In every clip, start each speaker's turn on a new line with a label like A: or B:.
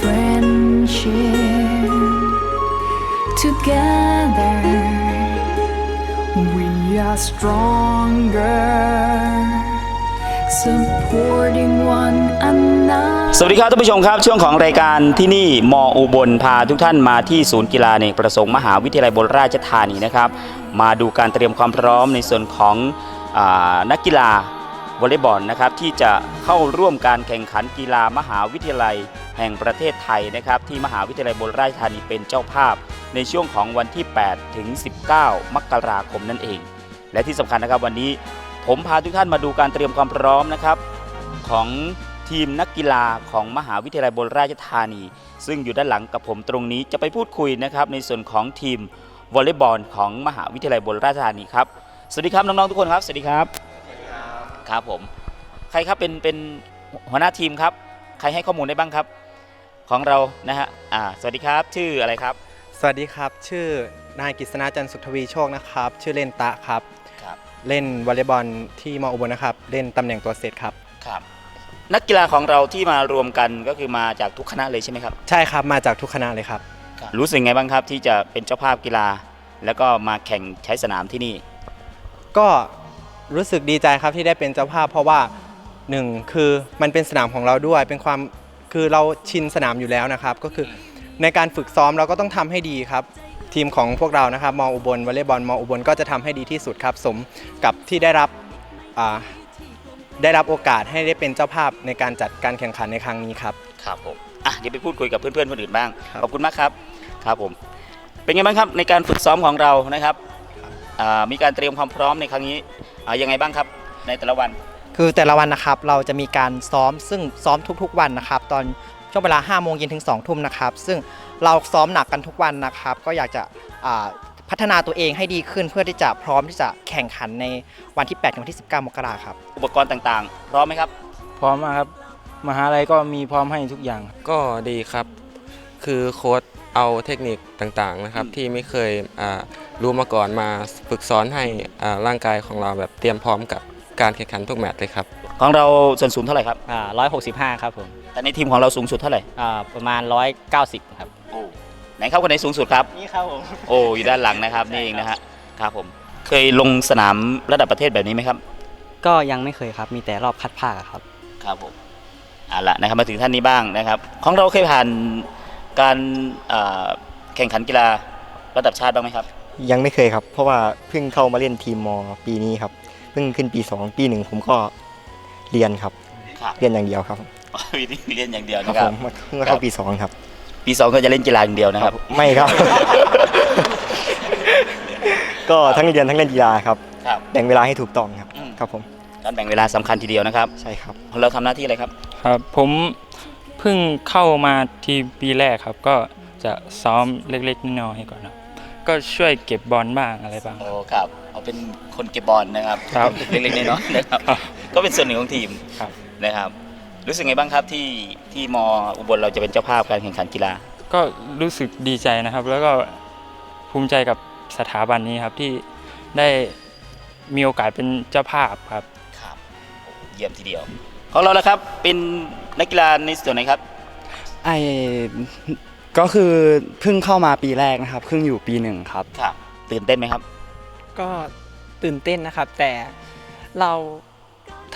A: friendship. Together we are stronger.
B: สวัสดีครับท่านผู้ชมครับ ช่วงของรายการที่นี่มออุบลพาทุกท่านมาที่ศูนย์กีฬาเนกประสงค์มหาวิทยาลัยบนราชธานีนะครับ มาดูการเตรียมความพร้อมในส่วนของอนักกีฬาวอลเลย์บอลนะครับที่จะเข้าร่วมการแข่งขันกีฬามหาวิทยาลัย แห่งประเทศไทยนะครับที่มหาวิทยาลัยบนราชธานีเป็นเจ้าภาพ ในช่วงของวันที่ 8 ถึง 19 มกราคมนั่นเอง และที่สำคัญนะครับวันนี้ผมพาทุกท่านมาดูการเตรียมความพร้อมนะครับของทีมนักกีฬาของมหาวิทยาลัยบนราชธานี ซึ่งอยู่ด้านหลังกับผมตรงนี้จะไปพูดคุยนะครับในส่วนของทีมวอลเลย์บอลของมหาวิทยาลัยบนราชธานีครับสวัสดีครับน้องๆทุกคนครับสวัสดีครับครับผม ใครครับเป็นเป็นหัวหน้าทีมครับ ใครให้ข้อมูลได้บ้างครับ ของเรานะฮะอ่าสวัสดีครับชื่ออะไรครับ
C: สวัสดีครับ ชื่อนายกฤษณาจันทร์สุขทวีโชคนะครับ ชื่อเล่นตะครับ
B: ครับ
C: เล่นวอลเลย์บอลที่มออุบลนะครับ เล่นตำแหน่งตัวเซตครับ
B: ครับ นักกีฬาของเราที่มารวมกันก็คือมาจากทุกคณะเลยใช่ไหมครับ
C: ใช่ครับมาจากทุกคณะเลยครับ
B: รู้สึกไงบ้างครับที่จะเป็นเจ้าภาพกีฬา แล้วก็มาแข่งใช้สนามที่นี่
C: ก็รู้สึกดีใจครับที่ได้เป็นเจ้าภาพ เพราะว่าหนึ่งคือมันเป็นสนามของเราด้วยเป็นความ คือเราชินสนามอยู่แล้วนะครับ ก็คือในการฝึกซ้อมเราก็ต้องทำให้ดีครับ ทีมของพวกเรานะครับมออุบลวอลเลย์บอลมออุบลก็จะทำให้ดีที่สุดครับ สมกับที่ได้รับอ่าได้รับโอกาสให้ได้เป็นเจ้าภาพในการจัดการแข่งขันในครั้งนี้ครับ
B: ครับผมอะเดี๋ยวไปพูดคุยกับเพื่อนๆคนอื่นบ้าง
C: ครับ
B: ขอบคุณมากครับครับผมเป็นไงบ้างครับในการฝึกซ้อมของเรานะครับอ่ามีการเตรียมความพร้อมในครั้งนี้อ่ายังไงบ้างครับในแต่ละวัน
D: คือแต่ละวันนะครับเราจะมีการซ้อมซึ่งซ้อมทุกๆวันนะครับ ตอนช่วงเวลา5โมงเย็นถึง2ทุ่มนะครับ ซึ่งเราซ้อมหนักกันทุกวันนะครับ ก็อยากจะอ่าพัฒนาตัวเองให้ดีขึ้นเพื่อที่จะพร้อมที่จะแข่งขันในวันที่ 8 ถึงวันที่ 19 มกราครับ
B: อุปกรณ์ต่างๆ พร้อมไหมครับ
E: พร้อมมากครับ มหาลัยก็มีพร้อมให้ทุกอย่าง
F: ก็ดีครับ คือโค้ดเอาเทคนิคต่างๆนะครับ
B: อืม
F: ที่ไม่เคยอ่ารู้มาก่อนมาฝึกซ้อนให้อ่าร่างกายของเราแบบเตรียมพร้อมกับ การแข่งขันทุกแมตช์เลยครับ
B: ของเราส่วนสูงเท่าไหร่ครับ
G: อ่าร้อยหกสิบห้าครับผม
B: แต่ในทีมของเราสูงสุดเท่าไหร่
G: อ่าประมาณร้อยเก้าสิบครับ
B: โอ้ไหนครับคนไหนสูงสุดครับ
G: นี่ครับผม
B: โอ้อยู่ด้านหลังนะครับนี่เองนะฮะครับผมเคยลงสนามระดับประเทศแบบนี้ไหมครับ
G: ก็ยังไม่เคยครับ มีแต่รอบคัดภาคอะครับ
B: ครับผมเอาละนะครับมาถึงท่านนี้บ้างนะครับ ของเราเคยผ่านการเอ่อแข่งขันกีฬาระดับชาติบ้างไหมครับ
H: ยังไม่เคยครับ เพราะว่าเพิ่งเข้ามาเล่นทีมมปีนี้ครับ เพิ่งขึ้นปี 2 ปีหนึ่งผมก็เรียนครับ
B: ครับ
H: เรียนอย่างเดียวครับ
B: วิธีเรียนอย่างเดียว
H: ครับ
B: นะค
H: ผ
B: รับ
H: มเพิ่งมาเข้าปี2ครับ
B: ปีสองก็จะเล่นกีฬาอย่างเดียวนะครับ
H: ไม่ครับ ก็ทั้งเรียนทั้งเล่นกีฬาครับ
B: ครับ
H: แบ่งเวลาให้ถูกต้องครับ
B: อืม
H: ครับผม
B: การแบ่งเวลาสำคัญทีเดียวนะครับ
H: ใช่ครับ
B: เราทำหน้าที่อะไรครับ
E: ครับผมเพิ่งเข้ามาทีมปีแรกครับ ก็จะซ้อมเล็กๆน้อยๆก่อนครับก็ช่วยเก็บบอลบ้างอะไรบ้าง
B: โอ้ ครับ เอาเป็นคนเก็บบอลนะครับ
E: ครับ
B: เล็กๆน้อยๆนะครับ
E: ครับ
B: ก็เป็นส่วนหนึ่งของทีม
E: ครับ
B: นะครับ รู้สึกไงบ้างครับที่ที่มอุบลเราจะเป็นเจ้าภาพการแข่งขันกีฬา
E: ก็รู้สึกดีใจนะครับ แล้วก็ภูมิใจกับสถาบันนี้ครับที่ได้มีโอกาสเป็นเจ้าภาพครับ
B: ครับเยี่ยมทีเดียว ของเราแล้วครับเป็นนักกีฬาในส่วนไหนครับ
I: ไอก็คือเพิ่งเข้ามาปีแรกนะครับเพิ่งอยู่ปีหนึ่งครับ
B: ครับ ตื่นเต้นไหมครับ
J: ก็ตื่นเต้นนะครับ แต่เรา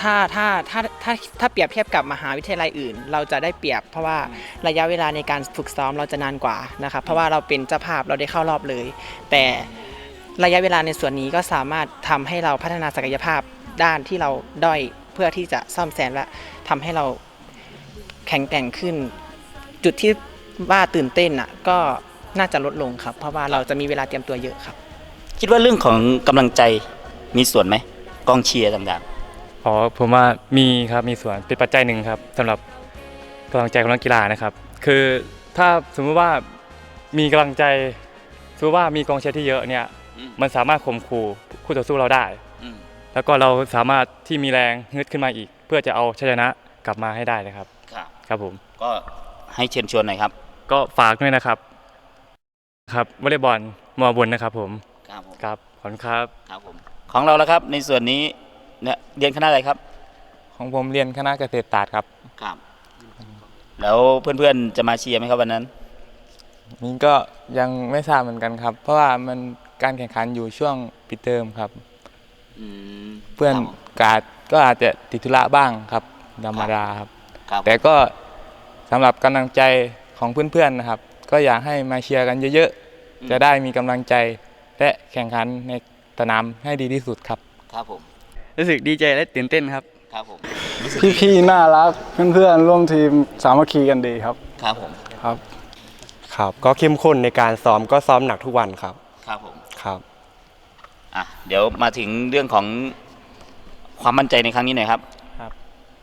J: ถ้าถ้าถ้าถ้าถ้าเปรียบเทียบกับมหาวิทยาลัยอื่น เราจะได้เปรียบ เพราะว่าระยะเวลาในการฝึกซ้อมเราจะนานกว่านะครับเพราะว่าเราเป็นเจ้าภาพเราได้เข้ารอบเลย แต่ระยะเวลาในส่วนนี้ก็สามารถทำให้เราพัฒนาศักยภาพด้านที่เราด้อยเพื่อที่จะซ่อมแซมและทำให้เราแข็งแกร่งขึ้น จุดที่ว่าตื่นเต้นอะก็น่าจะลดลงครับ เพราะว่าเราจะมีเวลาเตรียมตัวเยอะครับ
B: คิดว่าเรื่องของกำลังใจมีส่วนไหมกองเชียร์ต่าง
E: อ๋อผมว่ามีครับมีส่วนเป็นปัจจัยหนึ่งครับสำหรับกำลังใจของนักกีฬานะครับ คือถ้าสมมติว่ามีกำลังใจสมมติว่ามีกองเชียร์ที่เยอะเนี่ย
B: อืม
E: มันสามารถข่มขู่คู่ต่อสู้เราได้
B: ๆอืม
E: แล้วก็เราสามารถที่มีแรงฮึดขึ้นมาอีก เพื่อจะเอาชัยชนะกลับมาให้ได้นะครับ
B: ครับ
E: ครับผม
B: ก็ให้เชิญชวนหน่อยครับ
E: ก็ฝากด้วยนะครับ ครับวอลเลย์บอลมอบนนะครับผม
B: ครับผม
E: ครับขอบคุณครับ
B: ครับผมของเราแล้วครับในส่วนนี้เนี่ยเรียนคณะอะไรครับ
K: ของผมเรียนคณะเกษตรศาสตร์ครับ
B: ครับ แล้วเพื่อนๆจะมาเชียร์ไหมครับวันนั้น
K: นี่ก็ยังไม่ทราบเหมือนกันครับ เพราะว่ามันการแข่งขันอยู่ช่วงปิดเทอมครับ
B: อืม
K: เพื่อน
B: ครับ
K: กาดก็อาจจะติดธุระบ้างครับธรรมดาครับ
B: ครับ
K: แต่ก็สำหรับกำลังใจของเพื่อนๆนะครับ ก็อยากให้มาเชียร์กันเยอะๆ จะได้มีกำลังใจ และแข่งขันในสนามให้ดีที่สุดครับ
B: ครับผม
I: รู้สึกดีใจและตื่นเต้นครับ
B: ครับผม
L: พี่ๆน่ารักเพื่อนๆร่วมทีมสามัคคีกันดีครับ
B: ครับผม
L: ครับ
M: ครับ ก็เข้มข้นในการซ้อมก็ซ้อมหนักทุกวันครับ
B: ครับผม
M: ครับ
B: อะ เดี๋ยวมาถึงเรื่องของความมั่นใจในครั้งนี้หน่อยครับ
E: ครับ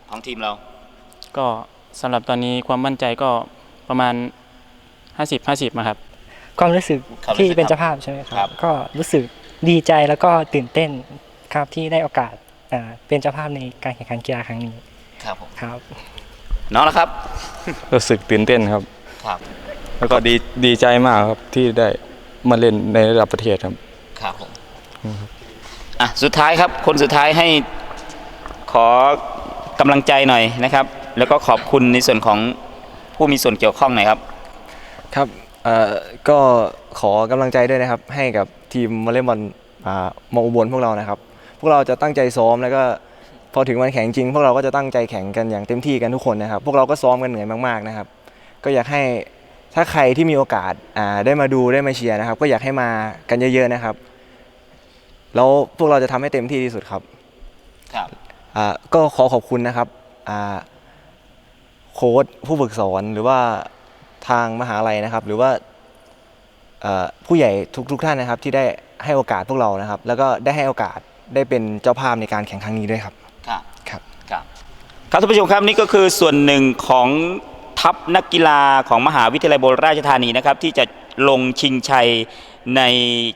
B: ของทีมเรา
E: ก็สำหรับตอนนี้ความมั่นใจก็ประมาณ 50 50มาครับ
N: ความรู้สึก
B: ความรู้สึก
N: ที่เป็น
B: ครับ
N: เจ้าภาพใช่ไหมค
B: ครั
N: รับ บ ก็รู้สึกดีใจแล้วก็ตื่นเต้นครับที่ได้โอกาสอ่าเป็นเจ้าภาพในการแข่งขันกีฬาครั้งนี้
B: ครับผม
N: ครับ
B: น้องละครับ
K: รู้สึกตื่นเต้นครับ
B: ครับ
K: แล้วก็ดีดีใจมากครับที่ได้มาเล่นในระดับประเทศครับ
B: ครับผมอะสุดท้ายครับ คนสุดท้ายให้ขอกำลังใจหน่อยนะครับ แล้วก็ขอบคุณในส่วนของผู้มีส่วนเกี่ยวข้องหน่อยครับ
M: ครับ เอ่อก็ขอกำลังใจด้วยนะครับ ให้กับทีมวอลเลย์บอลอ่ามออุบลพวกเรานะครับ พวกเราจะตั้งใจซ้อมแล้วก็พอถึงวันแข่งจริง พวกเราก็จะตั้งใจแข่งกันอย่างเต็มที่กันทุกคนนะครับ พวกเราก็ซ้อมกันเหนื่อยมากๆนะครับ ก็อยากให้ถ้าใครที่มีโอกาสอ่าได้มาดูได้มาเชียร์นะครับ ก็อยากให้มากันเยอะๆนะครับ แล้วพวกเราจะทำให้เต็มที่ที่สุดครับ
B: ครับ
M: อ่าก็ขอขอบคุณนะครับอ่าโค้ชผู้ฝึกสอนหรือว่า ทางมหาลัยนะครับ หรือว่าเอ่อผู้ใหญ่ทุกทุกท่านนะครับ ที่ได้ให้โอกาสพวกเรานะครับ แล้วก็ได้ให้โอกาสได้เป็นเจ้าภาพในการแข่งครั้งนี้ด้วยครับ
B: ครับ
M: ครับ
B: ครับครับท่านผู้ชมครับนี่ก็คือส่วนหนึ่งของทัพนักกีฬาของมหาวิทยาลัยโบราชธานีนะครับ ที่จะลงชิงชัยใน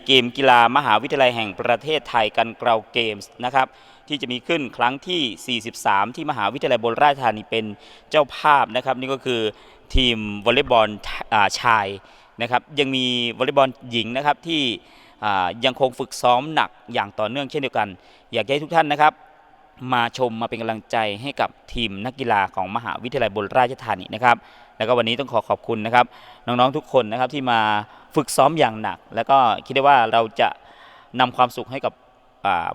B: เกมกีฬามหาวิทยาลัยแห่งประเทศไทยกันเกราเกมส์นะครับ ที่จะมีขึ้นครั้งที่ 43 ที่มหาวิทยาลัยโบราชธานีเป็นเจ้าภาพนะครับ นี่ก็คือทีมวอลเลย์บอลชายนะครับ ยังมีวอลเลย์บอลหญิงนะครับที่ยังคงฝึกซ้อมหนักอย่างต่อเนื่องเช่นเดียวกัน อยากให้ทุกท่านนะครับ มาชมมาเป็นกำลังใจให้กับทีมนักกีฬาของมหาวิทยาลัยบนราชธานีนะครับ แล้วก็วันนี้ต้องขอขอบคุณนะครับ น้องๆทุกคนนะครับที่มาฝึกซ้อมอย่างหนัก แล้วก็คิดได้ว่าเราจะนำความสุขให้กับ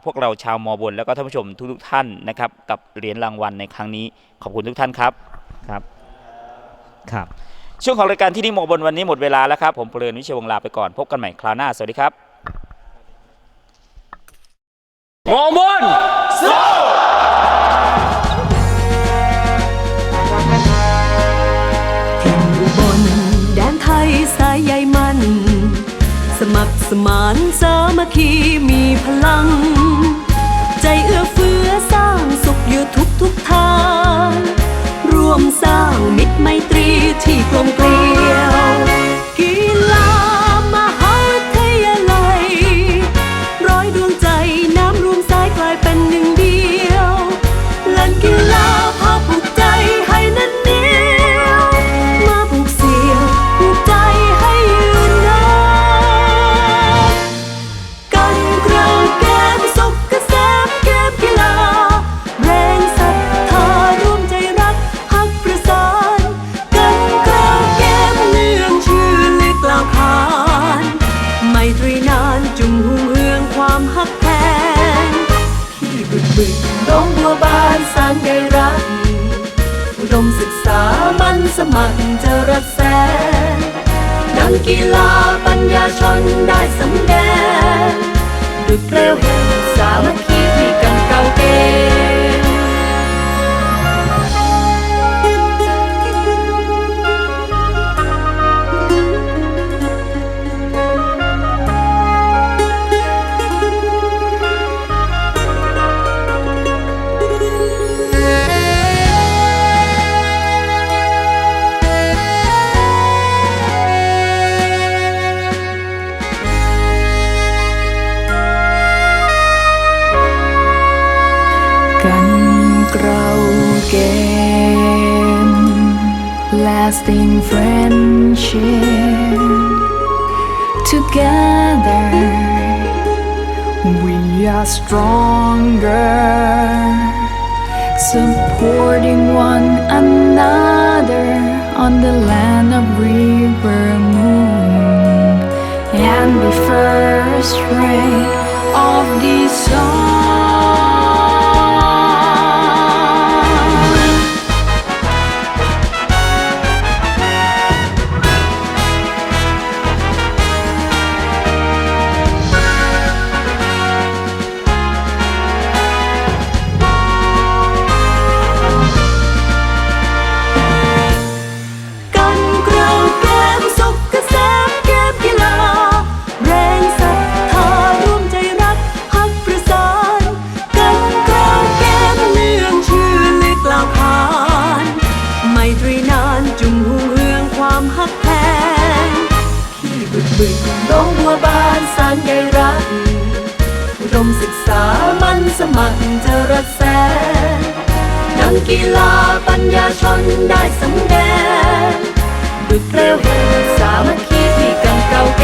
B: พวกเราชาวมอบนแล้วก็ท่านผู้ชมทุกๆท่านนะครับ กับเหรียญรางวัลในครั้งนี้ ขอบคุณทุกท่านครับครับครับ ช่วงของรายการที่นี่มอบนวันนี้หมดเวลาแล้วครับผมเพลินวิเชยวงศ์ลาไปก่อนพบกันใหม่คราวหน้าสวัสดีครับมอบน
O: สมานสามัคคีมีพลัง ใจเอื้อเฟื้อสร้างสุขอยู่ทุกทุกทาง ร่วมสร้างมิตรไมตรีที่กลมเกลียว มันจะรักแสดังกีฬาปัญญาชนได้สำแดงดุจเปลวแห่งสามัคคี friendship. Together we are stronger.
A: Supporting one another on the land of river moon. And the first ray of the sun.
O: นกีฬาปัญญาชนได้สำแดงดุดเร็วแห่งสามัคคีที่กันเก่าเก